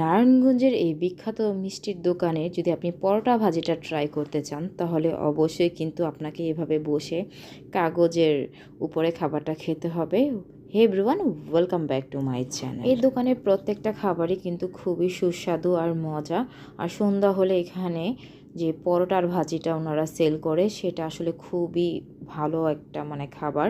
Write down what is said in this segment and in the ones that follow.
নারায়ণগঞ্জের এই বিখ্যাত মিষ্টির দোকানে যদি আপনি পরোটা ভাজিটা ট্রাই করতে চান, তাহলে অবশ্যই কিন্তু আপনাকে এভাবে বসে কাগজের উপরে খাবারটা খেতে হবে। Hey everyone welcome back to my channel এই দোকানের প্রত্যেকটা খাবারই কিন্তু খুবই সুস্বাদু আর মজা। আর সন্ধ্যা হলে এখানে যে পরোটার ভাজিটা ওনারা সেল করে, সেটা আসলে খুবই ভালো একটা মানে খাবার।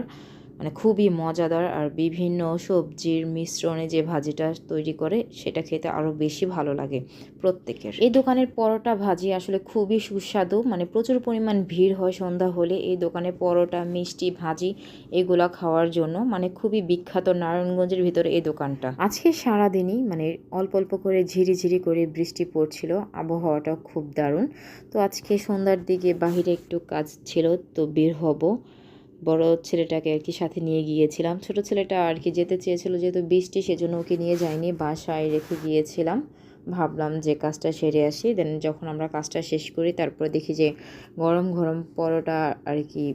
মানে খুবই মজাদার আর বিভিন্ন সবজির মিশ্রণে যে ভাজিটা তৈরি করে সেটা খেতে আরও বেশি ভালো লাগে প্রত্যেকের। এই দোকানের পরোটা ভাজি আসলে খুবই সুস্বাদু মানে প্রচুর পরিমাণ ভিড় হয় সন্ধ্যা হলে এই দোকানে পরোটা, মিষ্টি ভাজি এগুলা খাওয়ার জন্য মানে খুবই বিখ্যাত নারায়ণগঞ্জের ভিতরে এই দোকানটা। আজকে সারাদিনই মানে অল্প অল্প করে ঝিরিঝিরি করে বৃষ্টি পড়ছিল আবহাওয়াটা খুব দারুণ। তো আজকে সন্ধ্যার দিকে বাহিরে একটু কাজ ছিল, তো বের হব। বড় ছেলেটাকে আর কি সাথে নিয়ে গিয়েছিলাম। ছোট ছেলেটা আর কি যেতে চেয়েছিল, যেহেতু বৃষ্টি, সেজন্য ওকে নিয়ে যাইনি। বাসায় রেখে গিয়েছিলাম। ভাবলাম যে কাজটা সেরে আসি। দেন যখন আমরা কাজটা শেষ করি, তারপরে দেখি যে গরম গরম পরোটা আর কি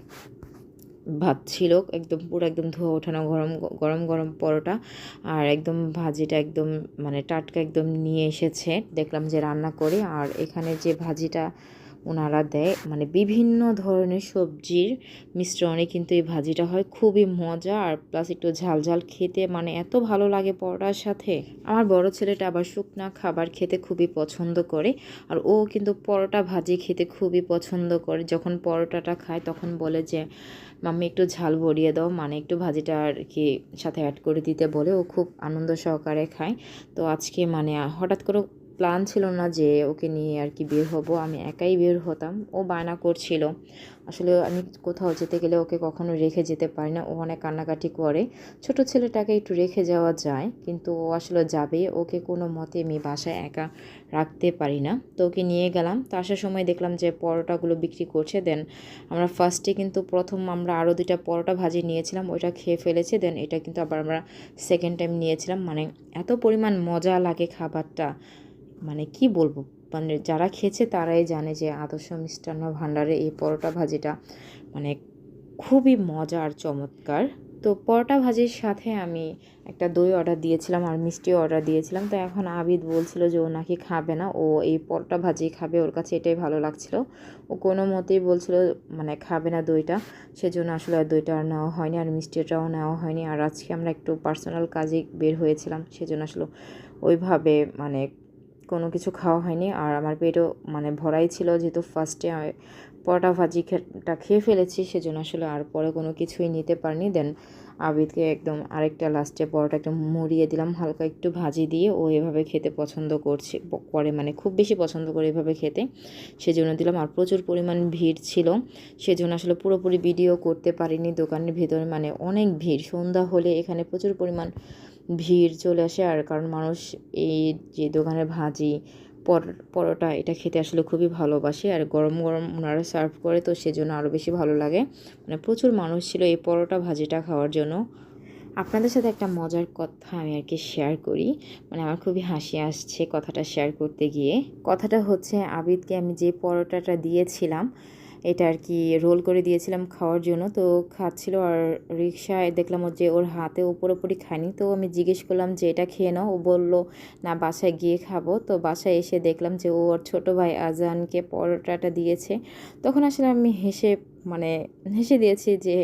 ভাত ছিল। একদম পুরো একদম ধোয়া ওঠানো গরম গরম গরম পরোটা। আর একদম ভাজিটা একদম মানে টাটকা একদম নিয়ে এসেছে। দেখলাম যে রান্না করে। আর এখানে যে ভাজিটা ওনারা দেয়। মানে বিভিন্ন ধরনের সবজির মিশ্রণে কিন্তু এই ভাজিটা হয়। খুবই মজা আর প্লাস একটু ঝাল ঝাল খেতে মানে এত ভালো লাগে পরোটার সাথে। আমার বড় ছেলেটা আবার শুকনা খাবার খেতে খুবই পছন্দ করে আর ও কিন্তু পরোটা ভাজি খেতে খুবই পছন্দ করে। যখন পরোটাটা খায় তখন বলে যে, মাম্মি একটু ঝাল ভরিয়ে দাও। মানে একটু ভাজিটা আর কি সাথে অ্যাড করে দিতে বলে। ও খুব আনন্দ সহকারে খায়। তো আজকে মানে হঠাৎ করে প্ল্যান ছিল না যে ওকে নিয়ে আর কি বের হব, আমি একাই বের হতাম। ও বায়না করছিল। আসলে আমি কোথাও যেতে গেলে ওকে কখনো রেখে যেতে পারি না। ও অনেক কান্নাকাটি করে। ছোট ছেলেটাকে একটু রেখে যাওয়া যায়, কিন্তু ও আসলে যাবে, ওকে কোনো মতে আমি বাসায় একা রাখতে পারি না। তো ওকে নিয়ে গেলাম। তো আসার সময় দেখলাম যে পরোটাগুলো বিক্রি করছে। দেন আমরা ফার্স্টে কিন্তু প্রথম আমরা আরও দুটা পরোটা ভাজি নিয়েছিলাম, ওইটা খেয়ে ফেলেছে। দেন এটা কিন্তু আবার আমরা সেকেন্ড টাইম নিয়েছিলাম। মানে এত পরিমাণ মজা লাগে খাবারটা। মানে কি বলব? মানে যারা খেয়েছে তারাই জানে যে আদর্শ মিষ্টান্ন ভাণ্ডারে এই পরোটা ভাজিটা মানে খুবই মজা আর চমৎকার। তো পরোটা ভাজির সাথে আমি একটা দই অর্ডার দিয়েছিলাম আর মিষ্টিও অর্ডার দিয়েছিলাম। তো এখন আবিদ বলছিল যে ও নাকি খাবে না, ও এই পরোটা ভাজি খাবে, ওর কাছে এটাই ভালো লাগছিল। ও কোনো মতেই বলছিল মানে খাবে না দইটা, সেজন্য আসলে আর দইটা আর নেওয়া হয়নি আর মিষ্টিটাও নেওয়া হয়নি। আর আজকে আমরা একটু পার্সোনাল কাজে বের হয়েছিলাম, সেজন্য আসলে ওইভাবে মানে কোনো কিছু খাওয়া হয়নি। আর আমার পেটও মানে ভরাই ছিল, যেহেতু ফার্স্টে পরোটা ভাজিটা খেয়ে ফেলেছি, সেজন্য আসলে আর পরে কোনো কিছুই নিতে পারিনি। দেন আবিদকে একদম আরেকটা লাস্টে পরোটা একটু মুড়িয়ে দিলাম, হালকা একটু ভাজি দিয়ে ও এভাবে খেতে পছন্দ করছে, করে মানে খুব বেশি পছন্দ করে এভাবে খেতে। সেজন্য দিলাম আর প্রচুর পরিমাণ ভিড় ছিল, সেজন্য আসলে পুরোপুরি ভিডিও করতে পারিনি দোকানের ভেতরে মানে অনেক ভিড়। সন্ধ্যা হলে এখানে প্রচুর পরিমাণ ভিড় চলে আসে। আর কারণ মানুষ এই যে দোকানে ভাজি পরোটা, এটা খেতে আসলে খুবই ভালোবাসে। আর গরম গরম ওনারা সার্ভ করে, তো সেজন্য আরও বেশি ভালো লাগে। মানে প্রচুর মানুষ ছিল এই পরোটা ভাজিটা খাওয়ার জন্য। আপনাদের সাথে একটা মজার কথা আমি আর কি শেয়ার করি। মানে আমার খুবই হাসি আসছে কথাটা শেয়ার করতে গিয়ে। কথাটা হচ্ছে, আবিদকে আমি যে পরোটাটা দিয়েছিলাম এটা আর কি রোল করে দিয়েছিলাম খাওয়ার জন্য। তো খাচ্ছিল আর রিক্সায় দেখলাম যে ওর হাতে উপরোপরি খায়নি। তো আমি জিজ্ঞেস করলাম যে, এটা খেয়ে নাও। ও বলল, না, বাসায় গিয়ে খাব। তো বাসায় এসে দেখলাম যে ও ওর ছোটো ভাই আজানকে পরোটাটা দিয়েছে। তখন আসলে আমি হেসে মানে হেসে দিয়েছি যে,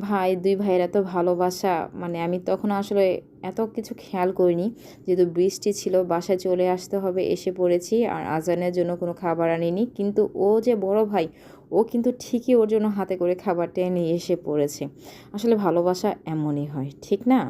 ভাই, দুই ভাইয়ের এত ভালোবাসা। মানে আমি তখন আসলে এত কিছু খেয়াল করিনি। যেহেতু বৃষ্টি ছিল, বাসায় চলে আসতে হবে, এসে পড়েছি। আর আজানের জন্য কোনো খাবার আনিনি। কিন্তু ও যে বড় ভাই ও কিন্তু ঠিকই ওর জন্য হাতে করে খাবারটা নিয়ে এসে পড়েছে। আসলে ভালোবাসা এমনই হয়, ঠিক না?